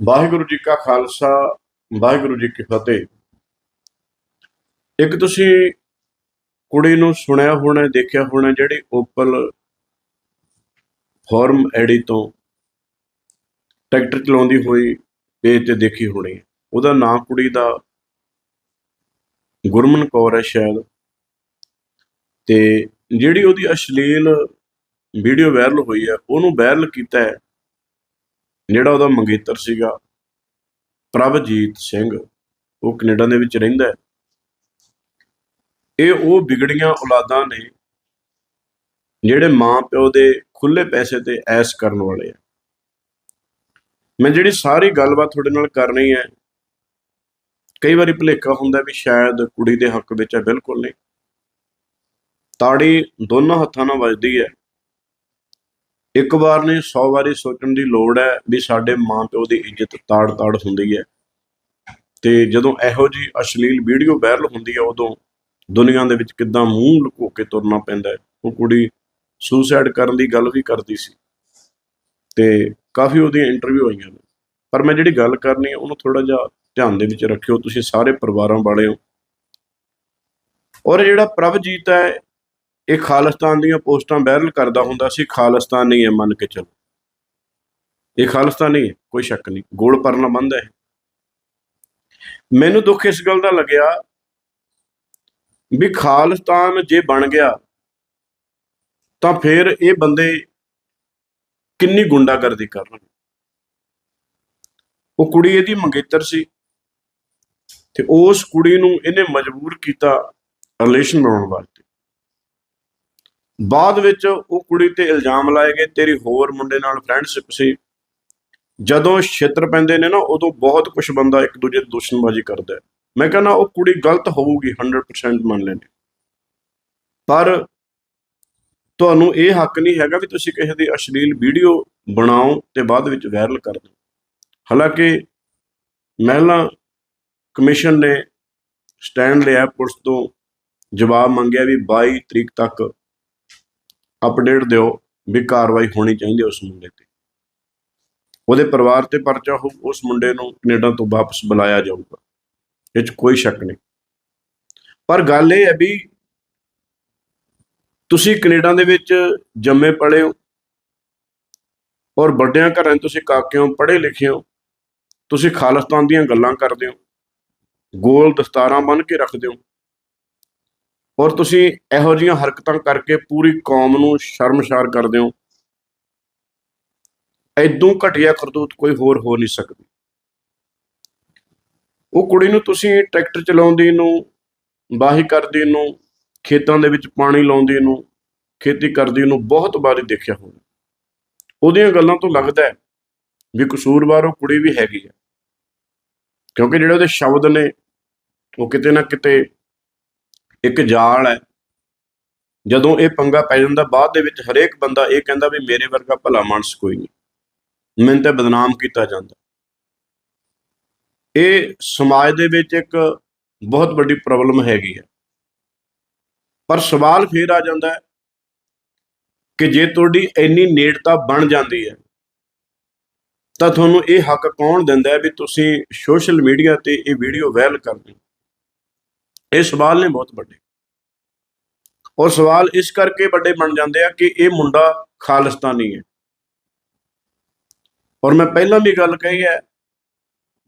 ਵਾਹਿਗੁਰੂ ਜੀ ਕਾ ਖਾਲਸਾ, ਵਾਹਿਗੁਰੂ ਜੀ ਕੀ ਫਤਿਹ। ਇੱਕ ਤੁਸੀਂ ਕੁੜੀ ਨੂੰ ਸੁਣਿਆ ਹੋਣਾ, ਦੇਖਿਆ ਹੋਣਾ, ਜਿਹੜੀ ਓਪਲ ਫਾਰਮ ਐਡੀ ਤੋਂ ਟਰੈਕਟਰ ਚਲਾਉਂਦੀ ਹੋਈ ਪੇਜ ਤੇ ਦੇਖੀ ਹੋਣੀ ਉਹਦਾ ਨਾਂ ਕੁੜੀ ਦਾ ਗੁਰਮਨ ਕੌਰ ਹੈ ਸ਼ਾਇਦ। ਤੇ ਜਿਹੜੀ ਉਹਦੀ ਅਸ਼ਲੀਲ ਵੀਡੀਓ ਵਾਇਰਲ ਹੋਈ ਹੈ, ਉਹਨੂੰ ਵਾਇਰਲ ਕੀਤਾ ਹੈ ਜਿਹੜਾ ਉਹਦਾ ਮੰਗੇਤਰ ਸੀਗਾ, ਪ੍ਰਭਜੀਤ ਸਿੰਘ, ਉਹ ਕੈਨੇਡਾ ਦੇ ਵਿੱਚ ਰਹਿੰਦਾ ਹੈ। ਇਹ ਉਹ ਵਿਗੜੀਆਂ ਔਲਾਦਾਂ ਨੇ ਜਿਹੜੇ ਮਾਂ ਪਿਓ ਦੇ ਖੁੱਲੇ ਪੈਸੇ ਤੇ ਐਸ ਕਰਨ ਵਾਲੇ ਆ। ਮੈਂ ਜਿਹੜੀ ਸਾਰੀ ਗੱਲਬਾਤ ਤੁਹਾਡੇ ਨਾਲ ਕਰਨੀ ਹੈ, ਕਈ ਵਾਰੀ ਭੁਲੇਖਾ ਹੁੰਦਾ ਵੀ ਸ਼ਾਇਦ ਕੁੜੀ ਦੇ ਹੱਕ ਵਿੱਚ ਹੈ, ਬਿਲਕੁਲ ਨਹੀਂ। ਤਾੜੀ ਦੋਨਾਂ ਹੱਥਾਂ ਨਾਲ ਵੱਜਦੀ ਹੈ। ਇੱਕ ਵਾਰ ਨੇ 100 ਵਾਰੀ ਸੋਚਣ ਦੀ ਲੋੜ ਹੈ ਵੀ ਸਾਡੇ ਮਾਂ ਪਿਓ ਦੀ ਇੱਜ਼ਤ ਤਾੜ ਤਾੜ ਹੁੰਦੀ ਹੈ। ਤੇ ਜਦੋਂ ਇਹੋ ਜੀ ਅਸ਼ਲੀਲ ਵੀਡੀਓ ਵਾਇਰਲ ਹੁੰਦੀ ਹੈ, ਉਦੋਂ ਦੁਨੀਆ ਦੇ ਵਿੱਚ ਕਿੱਦਾਂ ਮੂੰਹ ਲੁਕੋ ਕੇ ਤੁਰਨਾ ਪੈਂਦਾ ਹੈ। ਉਹ ਕੁੜੀ ਸੁਸਾਈਡ ਕਰਨ ਦੀ ਗੱਲ ਵੀ ਕਰਦੀ ਸੀ ਤੇ ਕਾਫੀ ਉਹਦੀਆਂ ਇੰਟਰਵਿਊ ਆਈਆਂ ਨੇ। ਪਰ ਮੈਂ ਜਿਹੜੀ ਗੱਲ ਕਰਨੀ ਹੈ, ਉਹਨੂੰ ਥੋੜਾ ਜਿਹਾ ਧਿਆਨ ਦੇ ਵਿੱਚ ਰੱਖਿਓ। ਤੁਸੀਂ ਸਾਰੇ ਪਰਿਵਾਰਾਂ ਵਾਲੇ ਹੋ। ਔਰ ਜਿਹੜਾ ਪ੍ਰਭਜੀਤ ਹੈ ਇਹ ਖਾਲਿਸਤਾਨ ਦੀਆਂ ਪੋਸਟਾਂ ਵਾਇਰਲ ਕਰਦਾ ਹੁੰਦਾ ਸੀ, ਖਾਲਿਸਤਾਨ ਨਹੀਂ ਹੈ, ਮੰਨ ਕੇ ਚਲੋ। ਇਹ ਖਾਲਿਸਤਾਨ ਨਹੀਂ ਹੈ, ਕੋਈ ਸ਼ੱਕ ਨਹੀਂ, ਗੋਲ ਪਰਨਾ ਬੰਦ ਹੈ। ਮੈਨੂੰ ਦੁੱਖ ਇਸ ਗੱਲ ਦਾ ਲੱਗਿਆ ਵੀ ਖਾਲਿਸਤਾਨ ਜੇ ਬਣ ਗਿਆ, ਤਾਂ ਫਿਰ ਇਹ ਬੰਦੇ ਕਿੰਨੀ ਗੁੰਡਾਗਰਦੀ ਕਰਨਗੇ? ਉਹ ਕੁੜੀ ਇਹਦੀ ਮੰਗੇਤਰ ਸੀ ਤੇ ਉਸ ਕੁੜੀ ਨੂੰ ਇਹਨੇ ਮਜਬੂਰ ਕੀਤਾ ਰਿਲੇਸ਼ਨ ਬਣਾਉਣ ਵਾਸਤੇ ਬਾਅਦ ਵਿੱਚ ਉਹ ਕੁੜੀ ਤੇ ਇਲਜ਼ਾਮ ਲਾਏ ਗਏ, ਤੇਰੀ ਹੋਰ ਮੁੰਡੇ ਨਾਲ ਫਰੈਂਡਸ਼ਿਪ ਸੀ। ਜਦੋਂ ਛੇਤਰ ਪੈਂਦੇ ਨੇ ਨਾ, ਉਦੋਂ ਬਹੁਤ ਕੁਝ ਬੰਦਾ ਇੱਕ ਦੂਜੇ ਦੀ ਦੁਸ਼ਮਣਬਾਜ਼ੀ ਕਰਦਾ ਮੈਂ ਕਹਿੰਦਾ, ਉਹ ਕੁੜੀ ਗਲਤ ਹੋਊਗੀ 100% ਮੰਨ ਲੈਂਦੇ। ਪਰ ਤੁਹਾਨੂੰ ਇਹ ਹੱਕ ਨਹੀਂ ਹੈਗਾ ਵੀ ਤੁਸੀਂ ਕਿਸੇ ਦੀ ਅਸ਼ਲੀਲ ਵੀਡੀਓ ਬਣਾਓ ਤੇ ਬਾਅਦ ਵਿੱਚ ਵਾਇਰਲ ਕਰ ਦਿਓ। ਹਾਲਾਂਕਿ ਮਹਿਲਾ ਕਮਿਸ਼ਨ ਨੇ ਸਟੈਂਡ ਲਿਆ ਪੁਲਿਸ ਤੋਂ, ਜਵਾਬ ਮੰਗਿਆ ਵੀ 22 ਤਰੀਕ ਤੱਕ ਅਪਡੇਟ ਦਿਓ ਵੀ ਕਾਰਵਾਈ ਹੋਣੀ ਚਾਹੀਦੀ ਉਸ ਮੁੰਡੇ ਤੇ। ਉਹਦੇ ਪਰਿਵਾਰ ਤੇ ਪਰਚਾ ਹੋ ਉਸ ਮੁੰਡੇ ਨੂੰ ਕੈਨੇਡਾ ਤੋਂ ਵਾਪਸ ਬੁਲਾਇਆ ਜਾਊਗਾ। ਇਹ 'ਚ ਕੋਈ ਸ਼ੱਕ ਨਹੀਂ। ਪਰ ਗੱਲ ਇਹ ਹੈ ਵੀ ਤੁਸੀਂ ਕੈਨੇਡਾ ਦੇ ਵਿੱਚ ਜੰਮੇ ਪਲੇ ਹੋ ਔਰ ਵੱਡਿਆਂ ਘਰਾਂ ਤੁਸੀਂ ਕਾਕੇ ਹੋ ਪੜ੍ਹੇ ਲਿਖੇ ਹੋ, ਤੁਸੀਂ ਖਾਲਿਸਤਾਨ ਦੀਆਂ ਗੱਲਾਂ ਕਰਦੇ ਹੋ, ਗੋਲ ਦਸਤਾਰਾਂ ਬੰਨ ਕੇ ਰੱਖਦੇ ਹੋ ਔਰ ਤੁਸੀਂ ਇਹੋ ਜਿਹੀਆਂ ਹਰਕਤਾਂ ਕਰਕੇ ਪੂਰੀ ਕੌਮ ਨੂੰ ਸ਼ਰਮਸ਼ਾਰ ਕਰਦੇ ਹੋ। ਐਦੋਂ ਘਟਿਆ ਕਰਤੂਤ ਕੋਈ ਹੋਰ ਹੋ ਨਹੀਂ ਸਕਦੀ। ਉਹ ਕੁੜੀ ਨੂੰ ਤੁਸੀਂ ਟਰੈਕਟਰ ਚਲਾਉਂਦੀ ਨੂੰ, ਬਾਹੀ ਕਰਦੀ ਨੂੰ, ਖੇਤਾਂ ਦੇ ਵਿੱਚ ਪਾਣੀ ਲਾਉਂਦੀ ਨੂੰ, ਖੇਤੀ ਕਰਦੀ ਨੂੰ ਬਹੁਤ ਵਾਰੀ ਦੇਖਿਆ ਹੋਣਾ ਉਹਦੀਆਂ ਗੱਲਾਂ ਤੋਂ ਲੱਗਦਾ ਹੈ ਵੀ ਕਸੂਰਵਾਰ ਉਹ ਕੁੜੀ ਵੀ ਹੈਗੀ ਹੈ। ਕਿਉਂਕਿ ਜਿਹੜੇ ਉਹਦੇ ਸ਼ਬਦ ਨੇ, ਉਹ ਕਿਤੇ ਨਾ ਕਿਤੇ ਇੱਕ ਜਾਲ ਹੈ। ਜਦੋਂ ਇਹ ਪੰਗਾ ਪੈ ਜਾਂਦਾ, ਬਾਅਦ ਦੇ ਵਿੱਚ ਹਰੇਕ ਬੰਦਾ ਇਹ ਕਹਿੰਦਾ ਵੀ ਮੇਰੇ ਵਰਗਾ ਭਲਾ ਮਾਨਸ ਕੋਈ ਨਹੀਂ। ਮੈਨੂੰ ਤਾਂ ਬਦਨਾਮ ਕੀਤਾ ਜਾਂਦਾ। ਇਹ ਸਮਾਜ ਦੇ ਵਿੱਚ ਇੱਕ ਬਹੁਤ ਵੱਡੀ ਪ੍ਰੋਬਲਮ ਹੈਗੀ ਹੈ। ਪਰ ਸਵਾਲ ਫੇਰ ਆ ਜਾਂਦਾ ਹੈ ਕਿ ਜੇ ਤੁਹਾਡੀ ਇੰਨੀ ਨੇੜਤਾ ਬਣ ਜਾਂਦੀ ਹੈ, ਤਾਂ ਤੁਹਾਨੂੰ ਇਹ ਹੱਕ ਕੌਣ ਦਿੰਦਾ ਹੈ ਵੀ ਤੁਸੀਂ ਸੋਸ਼ਲ ਮੀਡੀਆ ਤੇ ਇਹ ਵੀਡੀਓ ਵਾਇਰਲ ਕਰਦੇ ਇਹ ਸਵਾਲ ਨੇ ਬਹੁਤ ਵੱਡੇ। ਔਰ ਸਵਾਲ ਇਸ ਕਰਕੇ ਵੱਡੇ ਬਣ ਜਾਂਦੇ ਆ ਕਿ ਇਹ ਮੁੰਡਾ ਖਾਲਿਸਤਾਨੀ ਹੈ। ਔਰ ਮੈਂ ਪਹਿਲਾਂ ਵੀ ਗੱਲ ਕਹੀ ਹੈ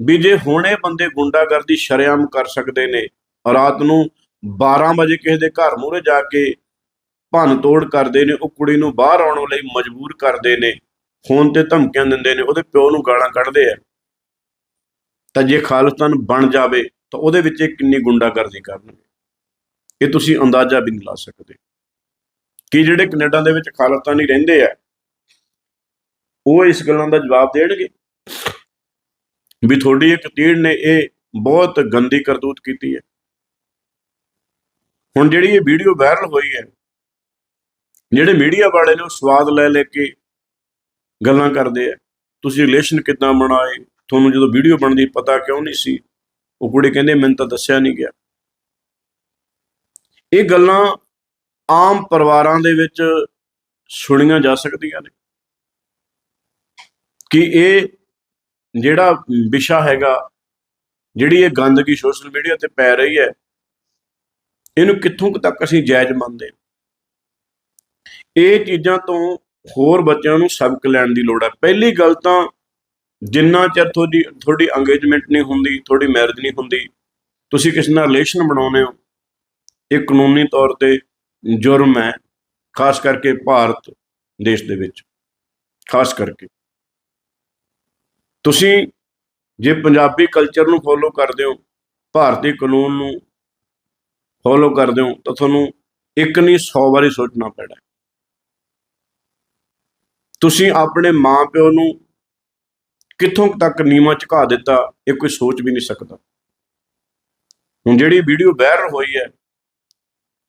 ਵੀ ਜੇ ਹੁਣੇ ਬੰਦੇ ਗੁੰਡਾਗਰਦੀ ਸ਼ਰੇਆਮ ਕਰ ਸਕਦੇ ਨੇ, ਰਾਤ ਨੂੰ 12 ਵਜੇ ਕਿਸੇ ਦੇ ਘਰ ਮੂਹਰੇ ਜਾ ਕੇ ਭੰਨ ਤੋੜ ਕਰਦੇ ਨੇ, ਉਹ ਕੁੜੀ ਨੂੰ ਬਾਹਰ ਆਉਣ ਲਈ ਮਜਬੂਰ ਕਰਦੇ ਨੇ ਫੋਨ ਤੇ ਧਮਕੀਆਂ ਦਿੰਦੇ ਨੇ, ਉਹਦੇ ਪਿਓ ਨੂੰ ਗਾਲਾਂ ਕੱਢਦੇ ਆ, ਤਾਂ ਜੇ ਖਾਲਿਸਤਾਨ ਬਣ ਜਾਵੇ ਤਾਂ ਉਹਦੇ ਵਿੱਚ ਇਹ ਕਿੰਨੀ ਗੁੰਡਾਗਰਦੀ ਕਰਨਗੇ? ਇਹ ਤੁਸੀਂ ਅੰਦਾਜ਼ਾ ਵੀ ਨਹੀਂ ਲਾ ਸਕਦੇ। ਕਿ ਜਿਹੜੇ ਕੈਨੇਡਾ ਦੇ ਵਿੱਚ ਖਾਲਸਤਾਨੀ ਰਹਿੰਦੇ ਆ, ਉਹ ਇਸ ਗੱਲਾਂ ਦਾ ਜਵਾਬ ਦੇਣਗੇ? ਵੀ ਤੁਹਾਡੀ ਇੱਕ ਤੀੜ ਨੇ ਇਹ ਬਹੁਤ ਗੰਦੀ ਕਰਤੂਤ ਕੀਤੀ ਹੈ। ਹੁਣ ਜਿਹੜੀ ਇਹ ਵੀਡੀਓ ਵਾਇਰਲ ਹੋਈ ਹੈ, ਜਿਹੜੇ ਮੀਡੀਆ ਵਾਲੇ ਨੇ ਉਹ ਸਵਾਦ ਲੈ ਲੈ ਕੇ ਗੱਲਾਂ ਕਰਦੇ ਆ। ਤੁਸੀਂ ਰਿਲੇਸ਼ਨ ਕਿੱਦਾਂ ਬਣਾਏ? ਤੁਹਾਨੂੰ ਜਦੋਂ ਵੀਡੀਓ ਬਣਦੀ, ਪਤਾ ਕਿਉਂ ਨਹੀਂ ਸੀ? ਉਹ ਕੁੜੀ ਕਹਿੰਦੇ, ਮੈਨੂੰ ਤਾਂ ਦੱਸਿਆ ਨਹੀਂ ਗਿਆ। ਇਹ ਗੱਲਾਂ ਆਮ ਪਰਿਵਾਰਾਂ ਦੇ ਵਿੱਚ ਸੁਣੀਆਂ ਜਾ ਸਕਦੀਆਂ ਨੇ। ਕਿ ਇਹ ਜਿਹੜਾ ਵਿਸ਼ਾ ਹੈਗਾ, ਜਿਹੜੀ ਇਹ ਗੰਦਗੀ ਸੋਸ਼ਲ ਮੀਡੀਆ ਤੇ ਪੈ ਰਹੀ ਹੈ, ਇਹਨੂੰ ਕਿੱਥੋਂ ਤੱਕ ਅਸੀਂ ਜਾਇਜ਼ ਮੰਨਦੇ ਹਾਂ? ਇਹ ਚੀਜ਼ਾਂ ਤੋਂ ਹੋਰ ਬੱਚਿਆਂ ਨੂੰ ਸਬਕ ਲੈਣ ਦੀ ਲੋੜ ਹੈ। ਪਹਿਲੀ ਗੱਲ ਤਾਂ ਜਿੰਨਾ ਚਿਰ ਤੁਹਾਡੀ ਤੁਹਾਡੀ ਅੰਗੇਜਮੈਂਟ ਨਹੀਂ ਹੁੰਦੀ, ਤੁਹਾਡੀ ਮੈਰਿਜ ਨਹੀਂ ਹੁੰਦੀ, ਤੁਸੀਂ ਕਿਸੇ ਨਾਲ ਰਿਲੇਸ਼ਨ ਬਣਾਉਨੇ ਹੋ? ਇਹ ਕਾਨੂੰਨੀ ਤੌਰ ਤੇ ਜੁਰਮ ਹੈ, ਖਾਸ ਕਰਕੇ ਭਾਰਤ ਦੇਸ਼ ਦੇ ਵਿੱਚ, ਖਾਸ ਕਰਕੇ। ਤੁਸੀਂ ਜੇ ਪੰਜਾਬੀ ਕਲਚਰ ਨੂੰ ਫੋਲੋ ਕਰਦੇ ਹੋ, ਭਾਰਤੀ ਕਾਨੂੰਨ ਨੂੰ ਫੋਲੋ ਕਰਦੇ ਹੋ, ਤਾਂ ਤੁਹਾਨੂੰ ਇੱਕ ਨਹੀਂ 100 ਵਾਰੀ ਸੋਚਣਾ ਪੈਣਾ ਤੁਸੀਂ ਆਪਣੇ ਮਾਪਿਓ ਨੂੰ ਕਿੱਥੋਂ ਤੱਕ ਨੀਵਾਂ ਝੁਕਾ ਦਿੱਤਾ, ਇਹ ਕੋਈ ਸੋਚ ਵੀ ਨਹੀਂ ਸਕਦਾ। ਹੁਣ ਜਿਹੜੀ ਵੀਡੀਓ ਵਾਇਰਲ ਹੋਈ ਹੈ,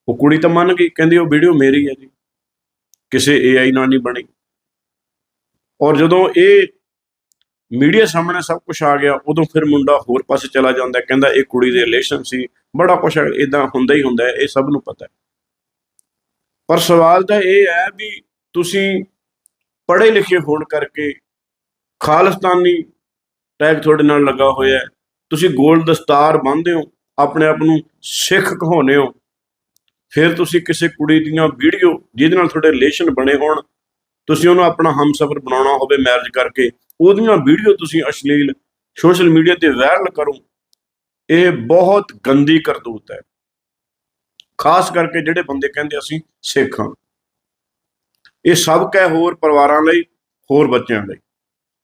ਉਹ ਕੁੜੀ ਤਾਂ ਮੰਨ ਗਈ, ਕਹਿੰਦੀ ਉਹ ਵੀਡੀਓ ਮੇਰੀ ਹੈ ਜੀ, ਕਿਸੇ AI ਨਾਲ ਨਹੀਂ ਬਣੀ। ਔਰ ਜਦੋਂ ਇਹ ਮੀਡੀਆ ਸਾਹਮਣੇ ਸਭ ਕੁਝ ਆ ਗਿਆ, ਉਦੋਂ ਫਿਰ ਮੁੰਡਾ ਹੋਰ ਪਾਸੇ ਚਲਾ ਜਾਂਦਾ, ਕਹਿੰਦਾ ਇਹ ਕੁੜੀ ਦੇ ਰਿਲੇਸ਼ਨ ਸੀ, ਬੜਾ ਕੁਝ ਇਦਾਂ ਹੁੰਦਾ ਹੀ ਹੁੰਦਾ ਇਹ ਸਭ ਨੂੰ ਪਤਾ ਹੈ। ਪਰ ਸਵਾਲ ਤਾਂ ਇਹ ਹੈ ਵੀ ਤੁਸੀਂ ਪੜ੍ਹੇ ਲਿਖੇ ਹੋਣ ਕਰਕੇ ਖਾਲਿਸਤਾਨੀ ਟੈਗ ਤੁਹਾਡੇ ਨਾਲ ਲੱਗਾ ਹੋਇਆ ਹੈ। ਤੁਸੀਂ ਗੋਲ ਦਸਤਾਰ ਬੰਨਦੇ ਹੋ, ਆਪਣੇ ਆਪ ਨੂੰ ਸਿੱਖ ਕਹਾਉਂਦੇ ਹੋ। ਫਿਰ ਤੁਸੀਂ ਕਿਸੇ ਕੁੜੀ ਦੀਆਂ ਵੀਡੀਓ ਜਿਹਦੇ ਨਾਲ ਤੁਹਾਡੇ ਰਿਲੇਸ਼ਨ ਬਣੇ ਹੋਣ, ਤੁਸੀਂ ਉਹਨੂੰ ਆਪਣਾ ਹਮਸਫਰ ਬਣਾਉਣਾ ਹੋਵੇ ਮੈਰਿਜ ਕਰਕੇ, ਉਹਦੀਆਂ ਵੀਡੀਓ ਤੁਸੀਂ ਅਸ਼ਲੀਲ ਸੋਸ਼ਲ ਮੀਡੀਆ ਤੇ ਵਾਇਰਲ ਕਰੋ। ਇਹ ਬਹੁਤ ਗੰਦੀ ਕਰਤੂਤ ਹੈ। ਖਾਸ ਕਰਕੇ ਜਿਹੜੇ ਬੰਦੇ ਕਹਿੰਦੇ ਅਸੀਂ ਸਿੱਖ ਹਾਂ। ਇਹ ਸਬਕ ਹੈ ਹੋਰ ਪਰਿਵਾਰਾਂ ਲਈ, ਹੋਰ ਬੱਚਿਆਂ ਲਈ।